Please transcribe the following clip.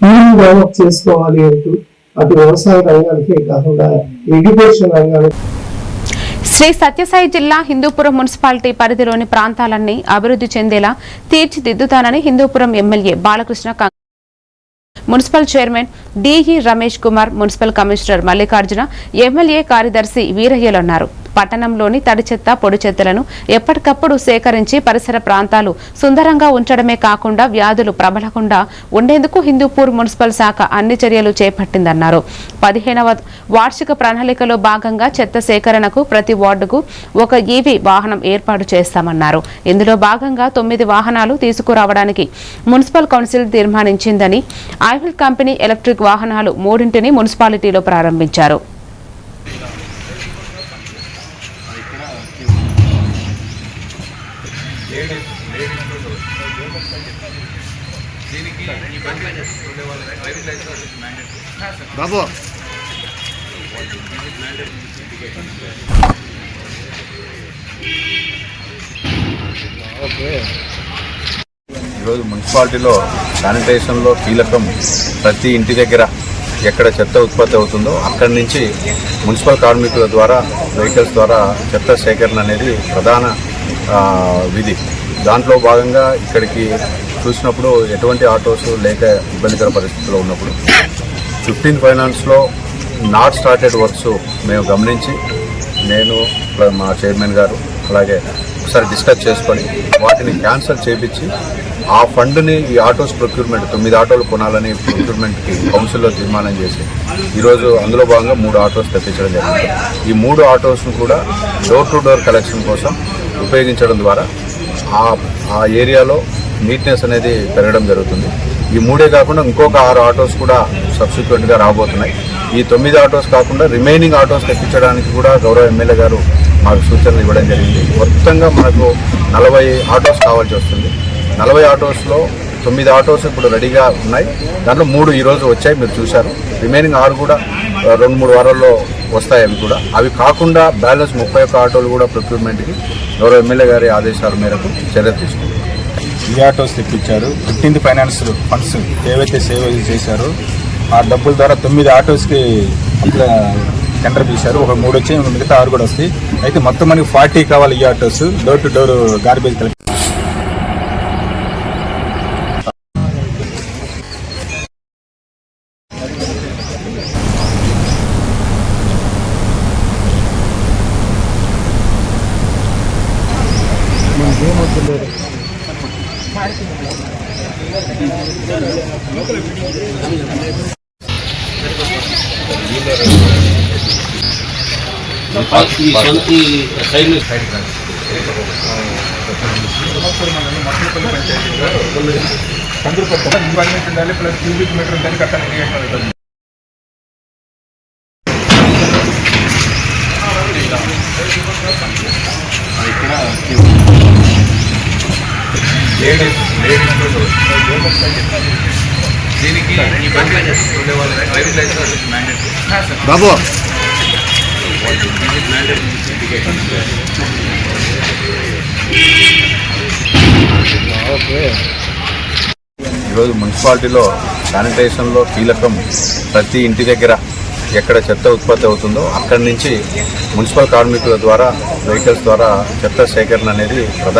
ఇల్లు డెవలప్ చేసుకోవాలి అంటూ అటు వ్యవసాయ రంగానికే కాకుండా ఎడ్యుకేషన్ రంగానికి శ్రీ సత్యసాయి జిల్లా హిందూపురం మున్సిపాలిటీ పరిధిలోని ప్రాంతాలన్నీ అభివృద్ధి చెందేలా తీర్చిదిద్దుతానని Hindupuram MLA Balakrishna municipal chairman DE Ramesh Kumar municipal commissioner Mallikarjuna MLA కార్యదర్శి వీరయ్యలు అన్నారు. పట్టణంలోని తడి చెత్త పొడి చెత్తలను ఎప్పటికప్పుడు సేకరించి పరిసర ప్రాంతాలు సుందరంగా ఉంచడమే కాకుండా వ్యాధులు ప్రబలకుండా ఉండేందుకు హిందూపూర్ మున్సిపల్ శాఖ అన్ని చర్యలు చేపట్టిందన్నారు. పదిహేనవ వార్షిక ప్రణాళికలో భాగంగా చెత్త సేకరణకు ప్రతి వార్డుకు ఒక ఈవీ వాహనం ఏర్పాటు చేస్తామన్నారు. ఇందులో భాగంగా తొమ్మిది వాహనాలు తీసుకురావడానికి మున్సిపల్ కౌన్సిల్ తీర్మానించిందని ఐవిల్ కంపెనీ ఎలక్ట్రిక్ వాహనాలు మూడింటిని మున్సిపాలిటీలో ప్రారంభించారు. బాబు. ఈరోజు మున్సిపాలిటీలో శానిటేషన్లో కీలకం ప్రతి ఇంటి దగ్గర ఎక్కడ చెత్త ఉత్పత్తి అవుతుందో అక్కడి నుంచి మున్సిపల్ కార్మికుల ద్వారా వెహికల్స్ ద్వారా చెత్త సేకరణ అనేది ప్రధాన విధి. దాంట్లో భాగంగా ఇక్కడికి చూసినప్పుడు ఎటువంటి ఆటోస్ లేక ఇబ్బందికర పరిస్థితుల్లో ఉన్నప్పుడు ఫిఫ్టీన్ ఫైనాన్స్లో నాట్ స్టార్టెడ్ వర్క్స్ మేము గమనించి నేను మా చైర్మన్ గారు అలాగే ఒకసారి డిస్కస్ చేసుకొని వాటిని క్యాన్సిల్ చేపించి ఆ ఫండ్ని ఈ ఆటోస్ ప్రొక్యూర్మెంట్ తొమ్మిది ఆటోలు కొనాలని ప్రొక్యూర్మెంట్కి కౌన్సిల్లో తీర్మానం చేసి ఈరోజు అందులో భాగంగా మూడు ఆటోస్ తెప్పించడం జరిగింది. ఈ మూడు ఆటోస్ను కూడా డోర్ టు డోర్ కలెక్షన్ కోసం ఉపయోగించడం ద్వారా ఆ ఆ ఏరియాలో నీట్నెస్ అనేది పెరగడం జరుగుతుంది. ఈ మూడే కాకుండా ఇంకొక ఆరు ఆటోస్ కూడా సబ్సిక్వెంట్గా రాబోతున్నాయి. ఈ తొమ్మిది ఆటోస్ కాకుండా రిమైనింగ్ ఆటోస్ తెప్పించడానికి కూడా గౌరవ ఎమ్మెల్యే గారు మాకు సూచనలు ఇవ్వడం జరిగింది. మొత్తంగా మనకు నలభై ఆటోస్ కావాల్సి వస్తుంది. నలభై ఆటోస్లో తొమ్మిది ఆటోస్ ఇప్పుడు రెడీగా ఉన్నాయి. దాంట్లో మూడు ఈరోజు వచ్చాయి మీరు చూశారు. రిమైనింగ్ ఆరు కూడా రెండు మూడు వారాల్లో వస్తాయి అవి కూడా. అవి కాకుండా బ్యాలెన్స్ ముప్పై ఒక్క ఆటోలు కూడా ప్రొక్యూర్మెంట్కి గౌరవ ఎమ్మెల్యే గారి ఆదేశాల మేరకు చర్య తీసుకుంటారు ఈ ఆటోస్ తెప్పించారు. ఫిఫ్టీన్త్ ఫైనాన్స్ ఫండ్స్ ఏవైతే సేవ్ చేశారో ఆ డబ్బుల ద్వారా తొమ్మిది ఆటోస్కి టెండర్ తీశారు. ఒక మూడు వచ్చి మిగతా ఆరు కూడా వస్తాయి. అయితే మొత్తం మనకి ఫార్టీ కావాలి ఈ autos. Door to door garbage collect ఈ సంతి సైడ్ ఎన్వైరన్మెంట్ ఉండాలి ప్లస్ క్యూబిక్ మీటర్ దాన్ని కట్టాలి లేడీస్ దీనికి డ్రైవింగ్ లైసెన్స్ బాబు. ఈరోజు మున్సిపాలిటీలో శానిటేషన్లో కీలకం ప్రతి ఇంటి దగ్గర ఎక్కడ చెత్త ఉత్పత్తి అవుతుందో అక్కడి నుంచి మున్సిపల్ కార్మికుల ద్వారా వెహికల్స్ ద్వారా చెత్త సేకరణ అనేది ప్రధాన